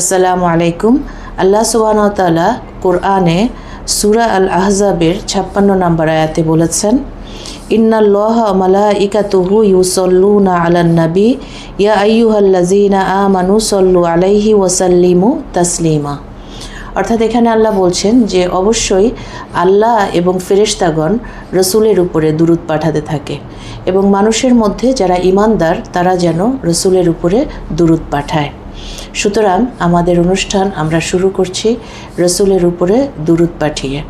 আসসালামু আলাইকুম। আল্লাহ সুবাহতালা কোরআনে সুরা আল আহজাবের ছাপ্পান্ন নম্বর আয়াতে বলেছেন ইকাতুহু নবী। ইয়া সল্লু আলাইহি ওয়াসাল্লিমু তাসলিমা। অর্থাৎ এখানে আল্লাহ বলছেন যে, অবশ্যই আল্লাহ এবং ফেরেশতাগণ রসুলের উপরে দুরুদ পাঠাতে থাকে এবং মানুষের মধ্যে যারা ইমানদার তারা যেন রসুলের উপরে দুরুদ পাঠায়। সুতরাং আমাদের অনুষ্ঠান আমরা শুরু করছি রসুলের উপরে দুরুদ পাঠিয়ে।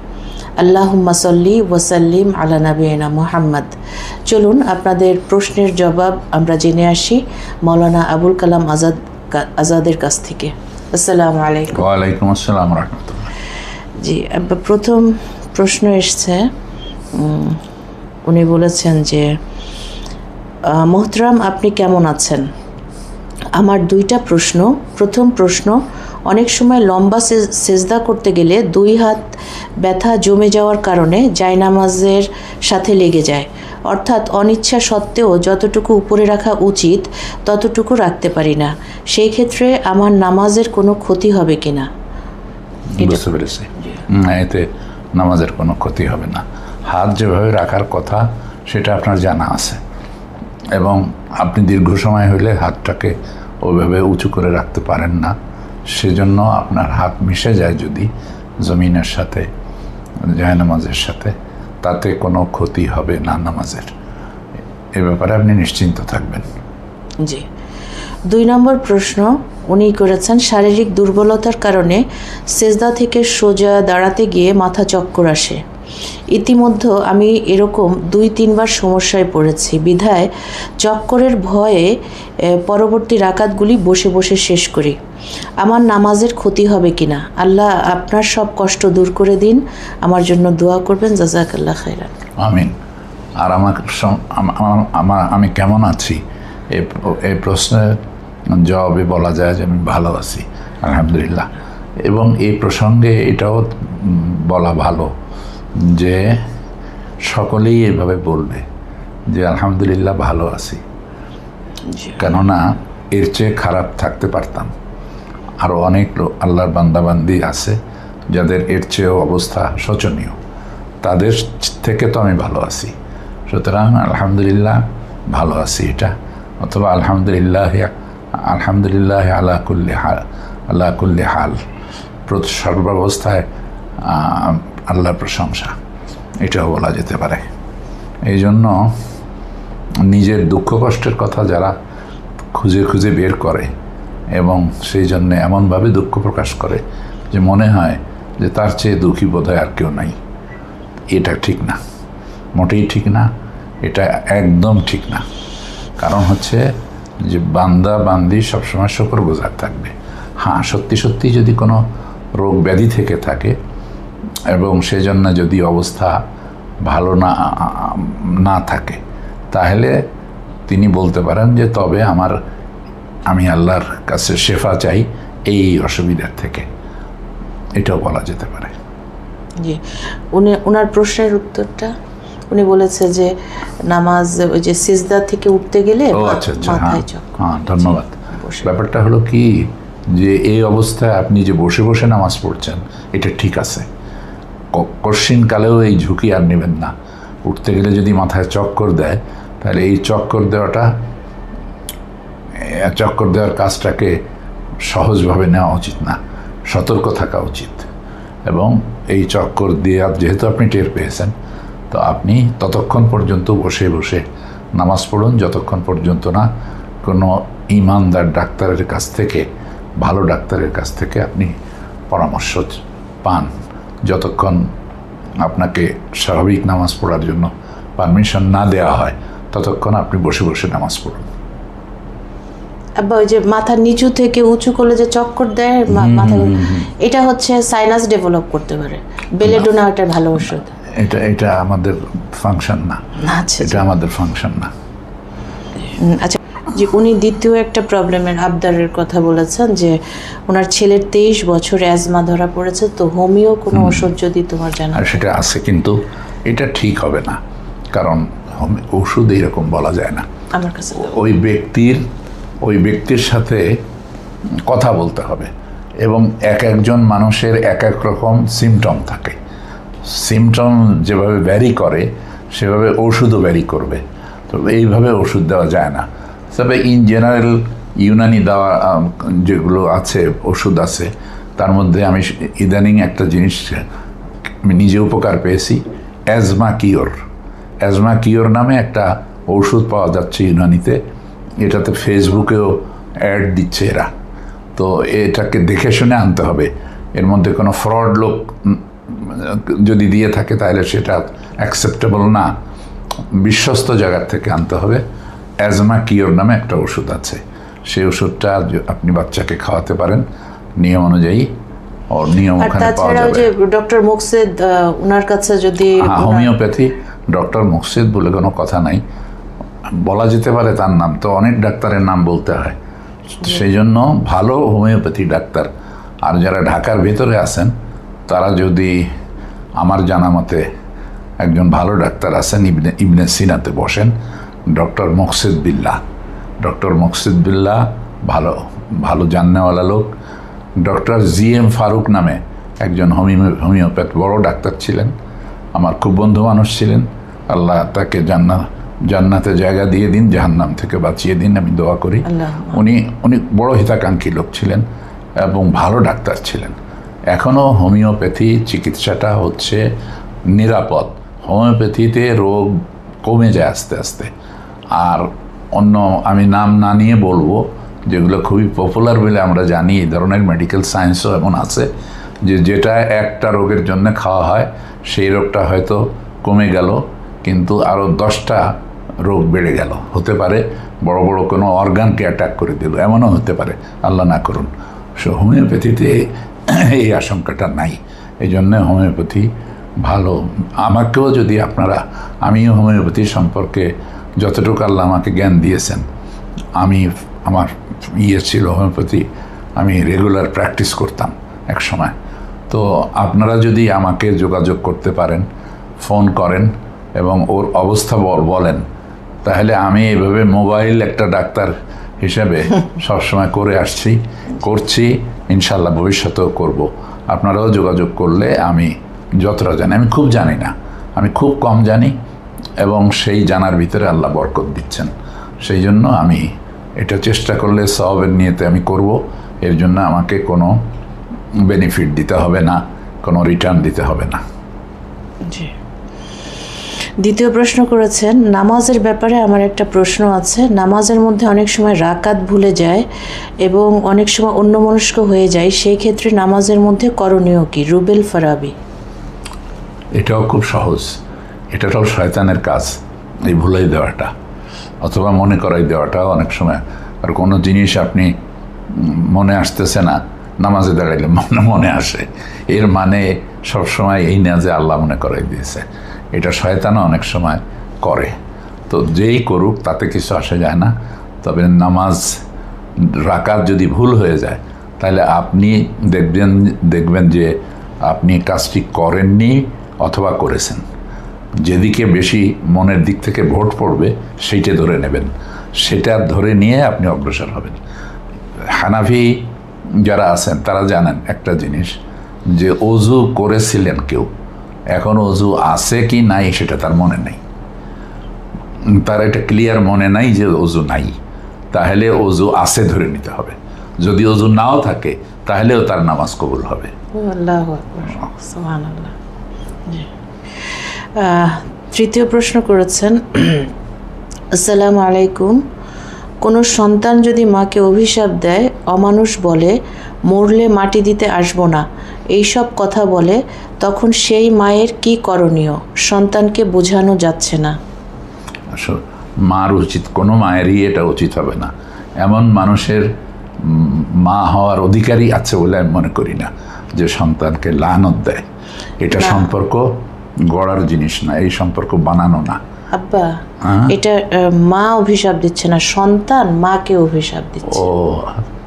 আল্লাহুম্মা সল্লি ওয়াসাল্লিম আলা নবীনা মোহাম্মদ। চলুন আপনাদের প্রশ্নের জবাব আমরা জেনে আসি মৌলানা আবুল কালাম আজাদ আজাদের কাছ থেকে। আসসালামু আলাইকুম। ওয়ালাইকুম আসসালাম রহমতুল্লাহ। জি প্রথম প্রশ্ন এসছে উনি বলেছেন যে মোহতরাম আপনি কেমন আছেন? আমার দুইটা প্রশ্ন। প্রথম প্রশ্ন, অনেক সময় লম্বা সেজদা করতে গেলে দুই হাত ব্যথা জমে যাওয়ার কারণে জায়নামাজের সাথে লেগে যায়। অর্থাৎ অনিচ্ছা সত্ত্বেও যতটুকু উপরে রাখা উচিত, ততটুকু রাখতে পারি না। সেই ক্ষেত্রে আমার নামাজের কোনো ক্ষতি হবে কিনা বুঝতে পেরেছি। না, এতে নামাজের কোনো ক্ষতি হবে না। হাত যেভাবে রাখার কথা, সেটা আপনার জানা আছে। এবং আপনি দীর্ঘ সময় হলে হাতটাকে ওইভাবে উঁচু করে রাখতে পারেন না। সেজন্য আপনার হাত মিশে যায় যদি জমিনের সাথে, জায়নামাজের সাথে। তাতে কোনো ক্ষতি হবে না নামাজের। এ ব্যাপারে আপনি নিশ্চিন্ত থাকবেন। জি। দুই নম্বর প্রশ্ন, উনি করেছেন শারীরিক দুর্বলতার কারণে সেজদা থেকে সোজা দাঁড়াতে গিয়ে মাথা চক্কর আসে। ইতিমধ্যে আমি এরকম দুই তিনবার সমস্যায় পড়েছি। বিধায় চক্করের ভয়ে পরবর্তী রাকাতগুলি বসে বসে শেষ করি। আমার নামাজের ক্ষতি হবে কিনা? আল্লাহ আপনার সব কষ্ট দূর করে দিন। আমার জন্য দোয়া করবেন। জাজাকাল্লাহ খাইরান আমিন। আর আমার আমার- আমি কেমন আছি? এই প্র- প্রশ্নের জবাবে বলা যায় যে আমি ভালো আছি, আলহামদুলিল্লাহ। এবং এই প্রসঙ্গে এটাও বলা ভালো। যে সকলেই এভাবে বলবে যে আলহামদুলিল্লাহ ভালো আছি। কেননা এর চেয়ে খারাপ থাকতে পারতাম। আরও অনেক লোক আল্লাহর বান্দাবান্দি আছে যাদের এর চেয়েও অবস্থা শোচনীয়। তাদের থেকে তো আমি ভালো আছি। সুতরাং আলহামদুলিল্লাহ ভালো আছি এটা। অথবা আলহামদুলিল্লাহ আলহামদুলিল্লাহ আল্লাহ কুল্লি হাল আল্লাহ কুল্লি হাল। প্রত সর্বাবস্থায় আল্লাহর প্রশংসা। এটাও বলা যেতে পারে। এই জন্য নিজের দুঃখ কষ্টের কথা যারা খুঁজে খুঁজে বের করে এবং সেই জন্য এমনভাবে দুঃখ প্রকাশ করে যে মনে হয় যে তার চেয়ে দুঃখী বোধ আর কেউ নাই। এটা ঠিক না। মোটেই ঠিক না, এটা একদম ঠিক না। কারণ হচ্ছে যে বান্দা বান্দি সবসময় শকর গোজার থাকবে। হ্যাঁ সত্যি সত্যি যদি কোনো রোগ ব্যাধি থেকে থাকে এবং সেজন্য যদি অবস্থা ভালো না না থাকে তাহলে তিনি বলতে পারেন যে তবে আমার আমি আল্লাহর কাছে শেফা চাই এই অসুবিধার থেকে। এটাও বলা যেতে পারে। জি। উনি ওনার প্রশ্নের উত্তরটা উনি বলেছে যে নামাজ ওই যে সিজদা থেকে উঠতে গেলে ও আচ্ছা আচ্ছা হ্যাঁ হ্যাঁ ধন্যবাদ। ব্যাপারটা হলো কি যে এই অবস্থায় আপনি যে বসে বসে নামাজ পড়ছেন এটা ঠিক আছে। কশিনকালেও এই ঝুঁকি আর নেবেন না। উঠতে গেলে যদি মাথায় চক্কর দেয়, তাহলে এই চক্কর দেওয়াটা চক্কর দেওয়ার কাজটাকে সহজভাবে নেওয়া উচিত না, সতর্ক থাকা উচিত। এবং এই চক্কর দেওয়া যেহেতু আপনি টের পেয়েছেন, তো আপনি ততক্ষণ পর্যন্ত বসে বসে নামাজ পড়ুন, যতক্ষণ পর্যন্ত না কোনো ইমানদার ডাক্তারের কাছ থেকে, ভালো ডাক্তারের কাছ থেকে আপনি পরামর্শ পান। যতক্ষণ আপনাকে স্বাভাবিক নামাজ পড়ার জন্য পারমিশন না দেওয়া হয় ততক্ষণ আপনি বসে বসে নামাজ পড়ুন। ওই যে মাথার নিচু থেকে উঁচু করলে যে চক্কর দেয় মাথা এটা হচ্ছে সাইনাস ডেভেলপ করতে পারে। বেলেডোনা একটা ভালো ওষুধ। এটা এটা আমাদের ফাংশন না। এটা আমাদের ফাংশন না। আচ্ছা। যে উনি দ্বিতীয় একটা প্রবলেমের আবদারের কথা বলেছেন যে ওনার ছেলের তেইশ বছর অ্যাজমা ধরা পড়েছে তো হোমিও কোনো ওষুধ যদি তোমার জানা আর সেটা আছে কিন্তু এটা ঠিক হবে না কারণ ওষুধ এরকম বলা যায় না। আমার কাছে ওই ব্যক্তির ওই ব্যক্তির সাথে কথা বলতে হবে এবং এক একজন মানুষের এক এক রকম সিমটম থাকে। সিমটম যেভাবে ভ্যারি করে সেভাবে ওষুধও ভ্যারি করবে। তো এইভাবে ওষুধ দেওয়া যায় না। তবে ইন জেনারেল ইউনানি দেওয়া যেগুলো আছে, ওষুধ আছে, তার মধ্যে আমি ইদানিং একটা জিনিস নিজে উপকার পেয়েছি, অ্যাজমা কিওর। অ্যাজমা কিওর নামে একটা ওষুধ পাওয়া যাচ্ছে ইউনানিতে, এটাতে ফেসবুকেও অ্যাড দিচ্ছে এরা। তো এটাকে দেখে শুনে আনতে হবে। এর মধ্যে কোনো ফ্রড লোক যদি দিয়ে থাকে, তাহলে সেটা অ্যাকসেপ্টেবল না। বিশ্বস্ত জায়গার থেকে আনতে হবে। অ্যাজমা কিওর নামে একটা ওষুধ আছে। সেই ওষুধটা আপনি বাচ্চাকে খাওয়াতে পারেন। নিয়ম অনুযায়ী নিয়ম ওখানে পাওয়া যাবে। ডক্টর মুকসেদ ওনার কাছে যদি হ্যাঁ হোমিওপ্যাথি ডক্টর মুকসিদ বলে কোনো কথা নাই। বলা যেতে পারে তার নাম তো অনেক ডাক্তারের নাম বলতে হয়। সেই জন্য ভালো হোমিওপ্যাথি ডাক্তার। আর যারা ঢাকার ভেতরে আছেন তারা যদি আমার জানা মতে একজন ভালো ডাক্তার আছেন ইবনে ইবনে সিনাতে বসেন ডক্টর মকসিদ বিল্লাহ ডক্টর মকসিদ বিল্লাহ ভালো ভালো জাননেওয়ালা লোক। ডক্টর জি এম ফারুক নামে একজন হোমিও হোমিওপ্যাথ বড় ডাক্তার ছিলেন। আমার খুব বন্ধু মানুষ ছিলেন। আল্লাহ তাকে জান্নাত জান্নাতে জায়গা দিয়ে দিন জাহান্নাম থেকে বাঁচিয়ে দিন আমি দোয়া করি। উনি উনি বড় হিতাকাঙ্ক্ষী লোক ছিলেন এবং ভালো ডাক্তার ছিলেন। এখনও হোমিওপ্যাথি চিকিৎসাটা হচ্ছে নিরাপদ। হোমিওপ্যাথিতে রোগ কমে যায় আস্তে আস্তে। আর অন্য আমি নাম না নিয়ে বলব, যেগুলো খুবই পপুলার বলে আমরা জানি, এই ধরনের মেডিকেল সায়েন্সও এমন আছে, যে যেটা একটা রোগের জন্য খাওয়া হয়, সেই রোগটা হয়তো কমে গেল, কিন্তু আরও দশটা রোগ বেড়ে গেল। হতে পারে বড় বড় কোনো অর্গানকে অ্যাটাক করে দিল, এমনও হতে পারে, আল্লাহ না করুন। সো হোমিওপ্যাথিতে এই আশঙ্কাটা নাই। এই জন্যে হোমিওপ্যাথি ভালো। আমাকেও যদি আপনারা, আমিও হোমিওপ্যাথি সম্পর্কে যতটুকু আল্লাহ আমাকে জ্ঞান দিয়েছেন আমি আমার ইয়ে ছিল হোমিওপ্যাথি আমি রেগুলার প্র্যাকটিস করতাম এক সময়। তো আপনারা যদি আমাকে যোগাযোগ করতে পারেন ফোন করেন এবং ওর অবস্থা বলেন তাহলে আমি এভাবে মোবাইল একটা ডাক্তার হিসেবে সবসময় করে আসছি করছি ইনশাল্লাহ ভবিষ্যতেও করব। আপনারাও যোগাযোগ করলে আমি যতটা জানি আমি খুব জানি না আমি খুব কম জানি এবং সেই জানার ভিতরে আল্লাহ বরকত দিচ্ছেন। সেই জন্য আমি এটা চেষ্টা করলে সবের নিয়েতে আমি করব। এর জন্য আমাকে কোনো বেনিফিট দিতে হবে না কোনো রিটার্ন দিতে হবে না। জি। দ্বিতীয় প্রশ্ন করেছেন নামাজের ব্যাপারে আমার একটা প্রশ্ন আছে। নামাজের মধ্যে অনেক সময় রাকাত ভুলে যায় এবং অনেক সময় অন্যমনস্ক হয়ে যায়। সেই ক্ষেত্রে নামাজের মধ্যে করণীয় কি? রুবেল ফারাবি। এটাও খুব সহজ। এটাটাও শয়তানের কাজ, এই ভুলাই দেওয়াটা। অথবা মনে করাই দেওয়াটাও অনেক সময়। আর কোনো জিনিস আপনি মনে আসতেছে না, নামাজে দাঁড়াইলে মনে মনে আসে। এর মানে সবসময় এই না যে আল্লাহ মনে করাই দিয়েছে। এটা শয়তানও অনেক সময় করে। তো যেই করুক, তাতে কিছু আসে যায় না। তবে নামাজ, রাকাত যদি ভুল হয়ে যায়, তাহলে আপনি দেখবেন দেখবেন যে আপনি কাজটি করেননি অথবা করেছেন। যেদিকে বেশি মনের দিক থেকে ভোট পড়বে, সেইটা ধরে নেবেন। সেটা ধরে নিয়ে আপনি অগ্রসর হবেন। হানাফি যারা আছেন, তারা জানেন একটা জিনিস, যে অজু করেছিলেন কেউ, এখন অজু আছে কি নাই সেটা তার মনে নেই। তার এটা ক্লিয়ার মনে নাই যে অজু নাই। তাহলে অজু আছে ধরে নিতে হবে। যদি অজু নাও থাকে, তাহলেও তার নামাজ কবুল হবে। আল্লাহ তৃতীয় প্রশ্ন করেছেন আসসালামু আলাইকুম। কোনো সন্তান যদি মাকে অভিশাপ দেয় অমানুষ বলে মরলে মাটি দিতে আসব না এইসব কথা বলে তখন সেই মায়ের কি করণীয়? সন্তানকে বোঝানো যাচ্ছে না। আসলে মার উচিত কোনো মায়েরই এটা উচিত হবে না। এমন মানুষের মা হওয়ার অধিকারই আছে বলে আমি মনে করি না যে সন্তানকে লানত দেয়। এটা সম্পর্ক গড়ার জিনিস না এই সম্পর্ক বানানো না। আব্বা হ্যাঁ? এটা মা অভিশাপ দিচ্ছে না সন্তান মাকে অভিশাপ দিচ্ছে। ও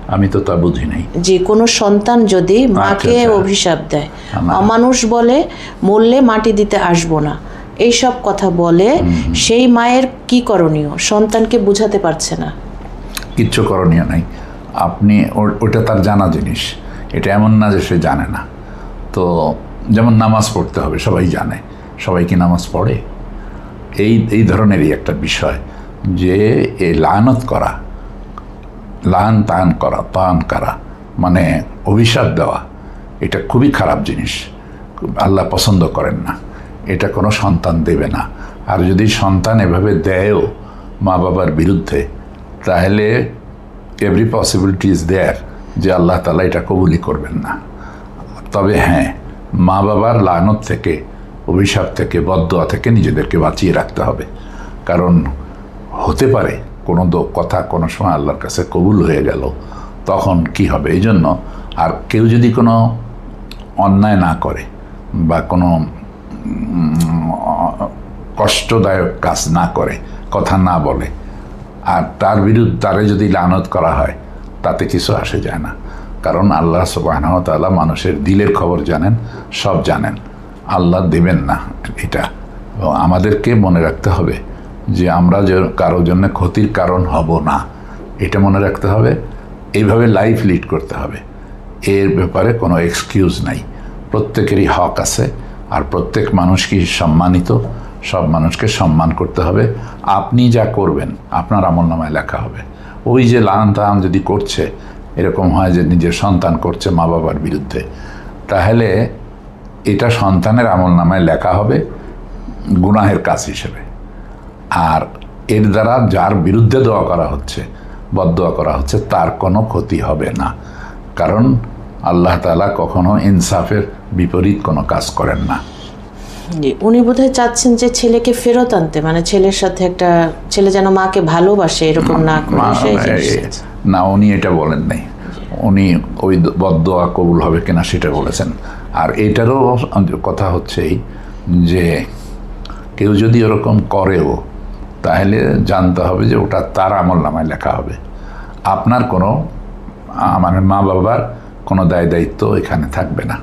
আমি তো তা বুঝি নাই। যে কোনো সন্তান যদি মাকে আচ্ছা। অভিশাপ দেয় অমানুষ বলে মরলে মাটি দিতে আসব না। এইসব কথা বলে সেই মায়ের কি করণীয়? সন্তানকে বুঝাতে পারছে না। কিচ্ছু করণীয় নাই। আপনি ওটা তার জানা জিনিস। এটা এমন না যে সে জানে না। তো যেমন নামাজ পড়তে হবে, সবাই জানে। সবাই কি নামাজ পড়ে? এই এই ধরনেরই একটা বিষয় যে এই লায়নত করা, লান তান করা তান করা মানে অভিশাপ দেওয়া, এটা খুবই খারাপ জিনিস। আল্লাহ পছন্দ করেন না। এটা কোনো সন্তান দেবে না। আর যদি সন্তান এভাবে দেয়ও মা বাবার বিরুদ্ধে, তাহলে এভরি পসিবিলিটি ইজ দেয়ার যে আল্লাহ তালা এটা কবুলই করবেন না। তবে হ্যাঁ মা বাবার লানত থেকে, অভিশাপ থেকে বদয়া থেকে নিজেদেরকে বাঁচিয়ে রাখতে হবে। কারণ হতে পারে কোনো কথা কোনো সময় আল্লাহর কাছে কবুল হয়ে গেল, তখন কি হবে? এই জন্য আর কেউ যদি কোনো অন্যায় না করে বা কোনো কষ্টদায়ক কাজ না করে, কথা না বলে, আর তার বিরুদ্ধে তারে যদি লানত করা হয়, তাতে কিছু আসে যায় না। কারণ আল্লাহ সুবাহতাল্লাহ মানুষের দিলের খবর জানেন, সব জানেন। আল্লাহ দেবেন না এটা। আমাদেরকে মনে রাখতে হবে যে আমরা যে কারোর জন্য ক্ষতির কারণ হব না, এটা মনে রাখতে হবে। এইভাবে লাইফ লিড করতে হবে। এর ব্যাপারে কোনো এক্সকিউজ নাই। প্রত্যেকেরই হক আছে আর প্রত্যেক মানুষকেই সম্মানিত। সব মানুষকে সম্মান করতে হবে। আপনি যা করবেন, আপনার আমল নামায় লেখা হবে। ওই যে লান তান যদি করছে এরকম হয় যে নিজের সন্তান করছে মা বাবার বিরুদ্ধে। তাহলে এটা সন্তানের আমল নামায় লেখা হবে গুনাহের কাজ হিসেবে। আর এর দ্বারা যার বিরুদ্ধে দোয়া করা হচ্ছে বদোয়া করা হচ্ছে, তার কোনো ক্ষতি হবে না। কারণ আল্লাহ তালা কখনো ইনসাফের বিপরীত কোনো কাজ করেন না। উনি বোধহয় চাচ্ছেন যে ছেলেকে ফেরত আনতে মানে ছেলের সাথে একটা ছেলে যেন মাকে ভালোবাসে এরকম না না উনি এটা বলেন নাই। উনি ওই বদোয়া কবুল হবে কিনা সেটা বলেছেন। আর এটারও কথা হচ্ছে এই যে কেউ যদি ওরকম করেও তাহলে জানতে হবে যে ওটা তার আমল নামায় লেখা হবে। আপনার কোনো মানে মা বাবার কোনো দায় দায়িত্ব এখানে থাকবে না।